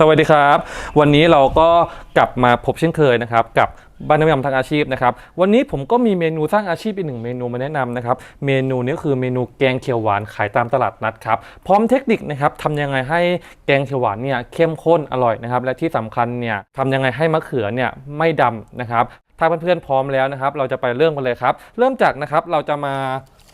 สวัสดีครับ วันนี้เราก็กลับมาพบเช่นเคยนะครับ กับบ้านน้ำยำทางอาชีพนะครับ วันนี้ผมก็มีเมนูสร้างอาชีพอีกหนึ่งเมนูมาแนะนำนะครับ เมนูนี้คือเมนูแกงเขียวหวานขายตามตลาดนัดครับ พร้อมเทคนิคนะครับทำยังไงให้แกงเขียวหวานเนี่ยเข้มข้นอร่อยนะครับ และที่สำคัญเนี่ยทำยังไงให้มะเขือเนี่ยไม่ดำนะครับ ถ้าเพื่อนๆพร้อมแล้วนะครับ เราจะไปเริ่มกันเลยครับ เริ่มจากนะครับเราจะมา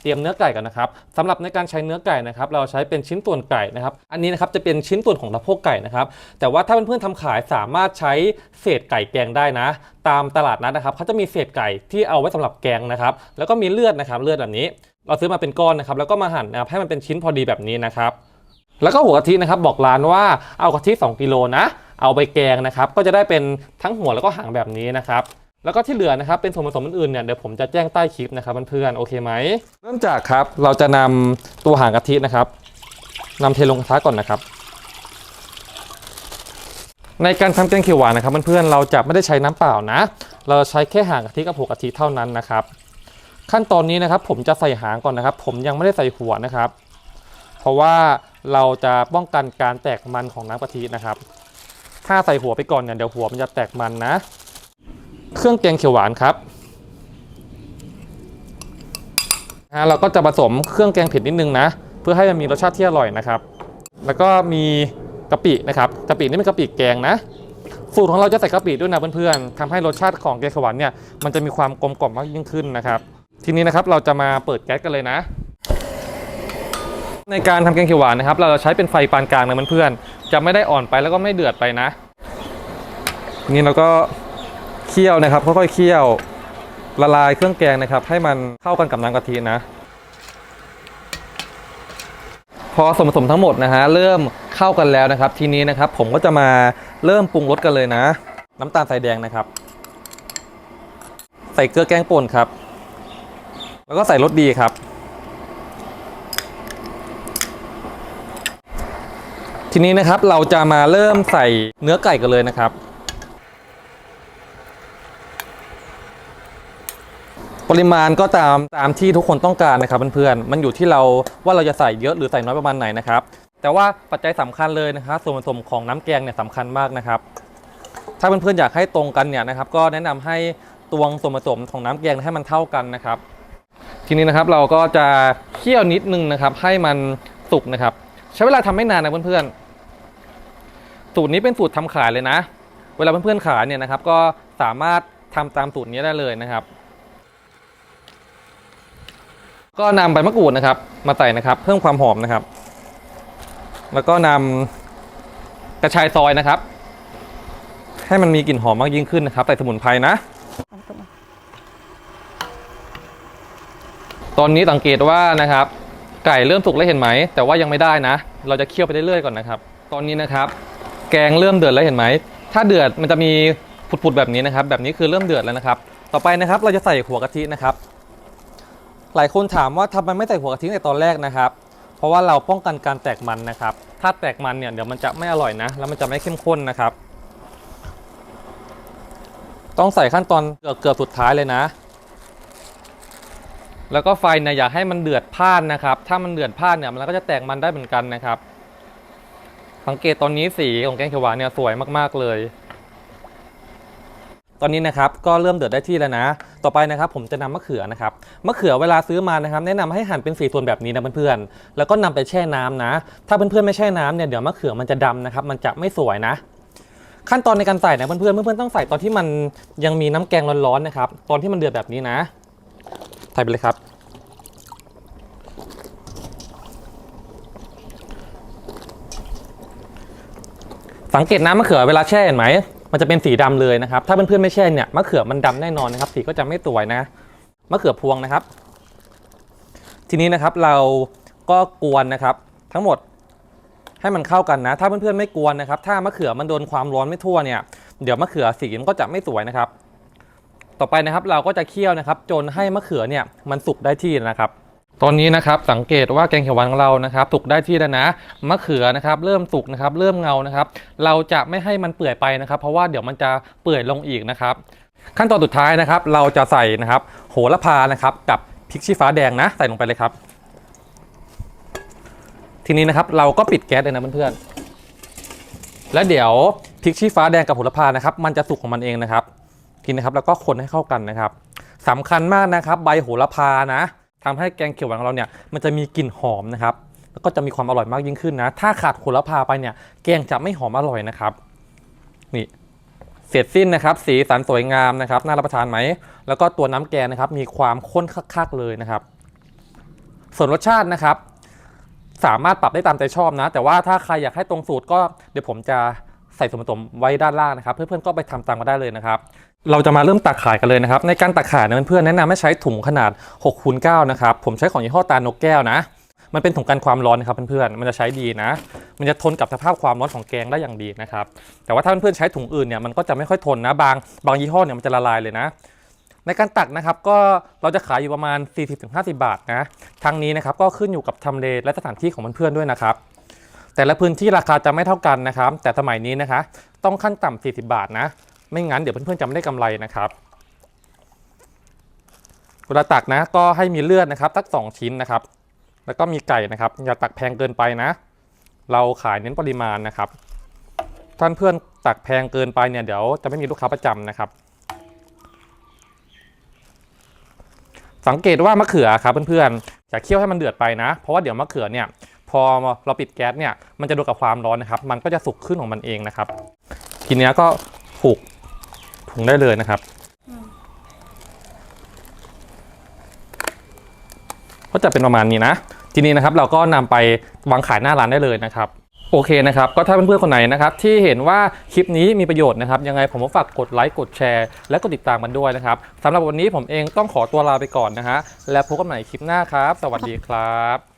เตรียมเนื้อไก่กันนะครับสำหรับในการใช้เนื้อไก่นะครับ เราใช้เป็นชิ้นส่วนไก่นะครับ อันนี้นะครับจะเป็นชิ้นส่วนของสะโพกไก่นะครับ แต่ว่าถ้าเพื่อนๆทำขายสามารถใช้เศษไก่แกงได้นะ ตามตลาดนัดนะครับเขาจะมีเศษไก่ที่เอาไว้สำหรับแกงนะครับ แล้วก็มีเลือดนะครับ เลือดแบบนี้ เราซื้อมาเป็นก้อนนะครับ แล้วก็มาหั่นนะครับให้มันเป็นชิ้นพอดีแบบนี้นะครับแล้วก็หัวกะทินะครับบอกร้านว่าเอากะทิ2กิโลนะ เอาไปแกงนะครับ ก็จะได้เป็นทั้งหัวแล้วก็หางแบบนี้นะครับ แล้วก็ที่เหลือนะครับเป็นส่วนผสมอื่นๆเนี่ยเดี๋ยวผมจะแจ้งใต้คลิปนะครับเพื่อนๆโอเคไหมเริ่มจากครับเราจะนำตัวหางกะทินะครับนำเทลงกระทะก่อนนะครับ ในการทำแกงเขียวหวานนะครับเพื่อนๆเราจะไม่ได้ใช้น้ำเปล่านะ เราใช้แค่หางกะทิกับหัวกะทิเท่านั้นนะครับ ขั้นตอนนี้นะครับผมจะใส่หางก่อนนะครับ ผมยังไม่ได้ใส่หัวนะครับ เพราะว่าเราจะป้องกันการแตกมันของน้ำกะทินะครับ ถ้าใส่หัวไปก่อนเนี่ยเดี๋ยวหัวมันจะแตกมันนะ เครื่องแกงเขียวหวานครับอ่าเราก็จะผสมเครื่องแกงเผ็ดนิดนึงนะ เพื่อให้มันมีรสชาติที่อร่อยนะครับ แล้วก็มีกะปินะครับกะปินี่เป็นกะปิแกงนะสูตรของเราจะใส่กะปิด้วยนะเพื่อนๆทำให้รสชาติของแกงเขียวหวานเนี่ยมันจะมีความกลมกล่อมมากยิ่งขึ้นนะครับ ทีนี้นะครับเราจะมาเปิดแก๊สกันเลยนะ ในการทำแกงเขียวหวานนะครับ เราจะใช้เป็นไฟปานกลางนะเพื่อนๆจะไม่ได้อ่อนไปแล้วก็ไม่เดือดไปนะนี่เราก็ เคี่ยวนะครับค่อยๆเคี่ยวละลายเครื่องแกงนะครับ ให้มันเข้ากันกับน้ำกะทินะ พอส่วนผสมทั้งหมดนะฮะเริ่มเข้ากันแล้วนะครับ ทีนี้นะครับ ผมก็จะมาเริ่มปรุงรสกันเลยนะ น้ำตาลทรายแดงนะครับ ใส่เกลือแกงป่นครับ แล้วก็ใส่รสดีครับ ทีนี้นะครับเราจะมาเริ่มใส่เนื้อไก่กันเลยนะครับ ปริมาณก็ตามตามที่ทุกคนต้องการนะครับเพื่อนๆมันอยู่ที่เราว่าเราจะใส่เยอะหรือใส่น้อยประมาณไหนนะครับ แต่ว่าปัจจัยสำคัญเลยนะครับส่วนผสมของน้ำแกงเนี่ยสำคัญมากนะครับ ถ้าเพื่อนๆอยากให้ตรงกันเนี่ยนะครับ ก็แนะนำให้ตวงส่วนผสมของน้ำแกงให้มันเท่ากันนะครับ ทีนี้นะครับเราก็จะเคี่ยวนิดนึงนะครับ ให้มันสุกนะครับ ใช้เวลาทำไม่นานนะเพื่อนๆสูตรนี้เป็นสูตรทำขายเลยนะ เวลาเพื่อนๆขายเนี่ยนะครับ ก็สามารถทำตามสูตรนี้ได้เลยนะครับ ก็นำใบมะกรูดนะครับ มาใส่นะครับ เพิ่มความหอมนะครับ แล้วก็นำกระชายซอยนะครับ ให้มันมีกลิ่นหอมมากยิ่งขึ้นนะครับ ใส่สมุนไพรนะ ตอนนี้สังเกตว่านะครับ ไก่เริ่มสุกแล้วเห็นไหม แต่ว่ายังไม่ได้นะ เราจะเคี่ยวไปเรื่อยๆก่อนนะครับ ตอนนี้นะครับ แกงเริ่มเดือดแล้วเห็นไหม ถ้าเดือดมันจะมีผุดๆแบบนี้นะครับ แบบนี้คือเริ่มเดือดแล้วนะครับ ต่อไปนะครับ เราจะใส่หัวกะทินะครับ หลายคนถามว่าทำไมไม่ใส่หัวกะทิในตอนแรกนะครับ เพราะว่าเราป้องกันการแตกมันนะครับ ถ้าแตกมันเนี่ยเดี๋ยวมันจะไม่อร่อยนะ แล้วมันจะไม่เข้มข้นนะครับ ต้องใส่ขั้นตอนเกือบเกือบสุดท้ายเลยนะ แล้วก็ไฟเนี่ยอย่าให้มันเดือดพล่านนะครับ ถ้ามันเดือดพล่านเนี่ยมันก็จะแตกมันได้เหมือนกันนะครับ สังเกตตอนนี้สีของแกงเขียวหวานเนี่ยสวยมากๆเลย ตอนนี้นะครับก็เริ่มเดือดได้ที่แล้วนะ ต่อไปนะครับผมจะนำมะเขือนะครับมะเขือเวลาซื้อมานะครับ แนะนำให้หั่นเป็นสี่ส่วนแบบนี้นะเพื่อนๆแล้วก็นำไปแช่น้ำนะ ถ้าเพื่อนๆไม่แช่น้ำเนี่ยเดี๋ยวมะเขือมันจะดำนะครับมันจะไม่สวยนะขั้นตอนในการใส่นะเพื่อนๆเพื่อนๆต้องใส่ตอนที่มันยังมีน้ำแกงร้อนๆนะครับ ตอนที่มันเดือดแบบนี้นะ ใส่ไปเลยครับ สังเกตน้ำมะเขือเวลาแช่เห็นไหม มันจะเป็นสีดำเลยนะครับ ถ้าเพื่อนๆไม่แช่เนี่ยมะเขือมันดำแน่นอนนะครับ สีก็จะไม่สวยนะมะเขือพวงนะครับ ทีนี้นะครับเราก็กวนนะครับ ทั้งหมดให้มันเข้ากันนะ ถ้าเพื่อนๆไม่กวนนะครับ ถ้ามะเขือมันโดนความร้อนไม่ทั่วเนี่ยเดี๋ยวมะเขือสีมันก็จะไม่สวยนะครับ ต่อไปนะครับเราก็จะเคี่ยวนะครับ จนให้มะเขือเนี่ยมันสุกได้ที่นะครับ ตอนนี้นะครับสังเกตว่าแกงเขียวหวานของเรานะครับสุกได้ที่แล้วนะมะเขือนะครับเริ่มสุกนะครับเริ่มเงานะครับ เราจะไม่ให้มันเปื่อยไปนะครับ เพราะว่าเดี๋ยวมันจะเปื่อยลงอีกนะครับ ขั้นตอนสุดท้ายนะครับ เราจะใส่นะครับ โหระพานะครับกับพริกชี้ฟ้าแดงนะ ใส่ลงไปเลยครับ ทีนี้นะครับเราก็ปิดแก๊สเลยนะเพื่อนๆแล้วเดี๋ยวพริกชี้ฟ้าแดงกับโหระพานะครับ มันจะสุกของมันเองนะครับทีนะครับแล้วก็คนให้เข้ากันนะครับสำคัญมากนะครับ ใบโหระพานะ ทำให้แกงเขียวหวานของเราเนี่ยมันจะมีกลิ่นหอมนะครับ แล้วก็จะมีความอร่อยมากยิ่งขึ้นนะ ถ้าขาดโหระพาไปเนี่ยแกงจะไม่หอมอร่อยนะครับ นี่เสร็จสิ้นนะครับ สีสันสวยงามนะครับ น่ารับประทานไหม แล้วก็ตัวน้ำแกงนะครับ มีความข้นคักๆเลยนะครับ ส่วนรสชาตินะครับ สามารถปรับได้ตามใจชอบนะ แต่ว่าถ้าใครอยากให้ตรงสูตรก็เดี๋ยวผมจะใส่ส่วนผสมไว้ด้านล่างนะครับ เพื่อนๆก็ไปทำตามกันได้เลยนะครับ เราจะมาเริ่มตักขายกันเลยนะครับ ในการตักขายเนี่ยเพื่อนๆแนะนำให้ใช้ถุงขนาด6คูณ9นะครับ ผมใช้ของยี่ห้อตาลนกแก้วนะ มันเป็นถุงกันความร้อนนะครับเพื่อนๆ มันจะใช้ดีนะ มันจะทนกับสภาพความร้อนของแกงได้อย่างดีนะครับ แต่ว่าถ้าเพื่อนๆใช้ถุงอื่นเนี่ยมันก็จะไม่ค่อยทนนะ บางบางยี่ห้อเนี่ยมันจะละลายเลยนะ ในการตักนะครับก็เราจะขายอยู่ประมาณ 40-50 บาทนะทางนี้นะครับก็ขึ้นอยู่กับทำเลและสถานที่ของเพื่อนๆด้วยนะครับแต่ละพื้นที่ราคาจะไม่เท่ากันนะครับ แต่สมัยนี้นะคะ ต้องขั้นต่ำ40 บาทนะ ไม่งั้นเดี๋ยวเพื่อนๆจะไม่ได้กำไรนะครับเวลาตักนะก็ให้มีเลือดนะครับสักสองชิ้นนะครับ แล้วก็มีไก่นะครับ อย่าตักแพงเกินไปนะ เราขายเน้นปริมาณนะครับ ท่านเพื่อนตักแพงเกินไปเนี่ยเดี๋ยวจะไม่มีลูกค้าประจำนะครับ สังเกตว่ามะเขือครับเพื่อนๆอย่าเคี่ยวให้มันเดือดไปนะ เพราะว่าเดี๋ยวมะเขือเนี่ยพอเราปิดแก๊สเนี่ยมันจะโดนกับความร้อนนะครับ มันก็จะสุกขึ้นของมันเองนะครับ ทีเนี้ยก็ผูก ถุงได้เลยนะครับก็จะเป็นประมาณนี้นะ ทีนี้นะครับเราก็นำไปวางขายหน้าร้านได้เลยนะครับ โอเคนะครับ ก็ถ้าเพื่อนๆคนไหนนะครับที่เห็นว่าคลิปนี้มีประโยชน์นะครับ ยังไงผมก็ฝากกดไลค์กดแชร์และกดติดตามมันด้วยนะครับสำหรับวันนี้ผมเองต้องขอตัวลาไปก่อนนะฮะและพบกันใหม่คลิปหน้าครับ สวัสดีครับ